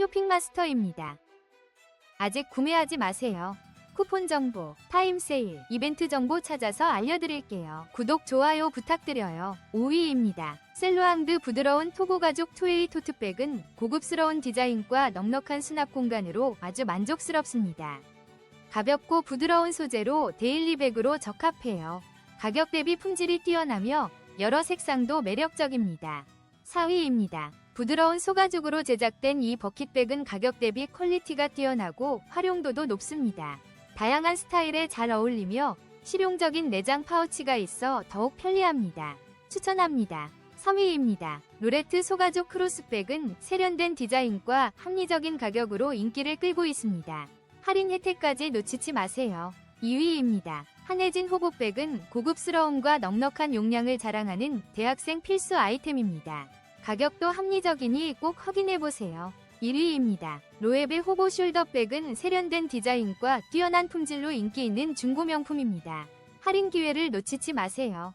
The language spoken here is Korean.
쇼핑마스터입니다. 아직 구매하지 마세요. 쿠폰 정보, 타임 세일, 이벤트 정보 찾아서 알려드릴게요. 구독, 좋아요 부탁드려요. 5위입니다. 셀로앙드 부드러운 토고 가죽 투웨이 토트백은 고급스러운 디자인과 넉넉한 수납 공간으로 아주 만족스럽습니다. 가볍고 부드러운 소재로 데일리백으로 적합해요. 가격 대비 품질이 뛰어나며 여러 색상도 매력적입니다. 4위입니다. 부드러운 소가죽으로 제작된 이 버킷백은 가격 대비 퀄리티가 뛰어나고 활용도도 높습니다. 다양한 스타일에 잘 어울리며 실용적인 내장 파우치가 있어 더욱 편리합니다. 추천합니다. 3위입니다. 로레트 소가죽 크로스백은 세련된 디자인과 합리적인 가격으로 인기를 끌고 있습니다. 할인 혜택까지 놓치지 마세요. 2위입니다. 한혜진 호보백은 고급스러움과 넉넉한 용량을 자랑하는 대학생 필수 아이템입니다. 가격도 합리적이니 꼭 확인해보세요. 1위입니다. 로에베 호보 숄더백은 세련된 디자인과 뛰어난 품질로 인기 있는 중고 명품입니다. 할인 기회를 놓치지 마세요.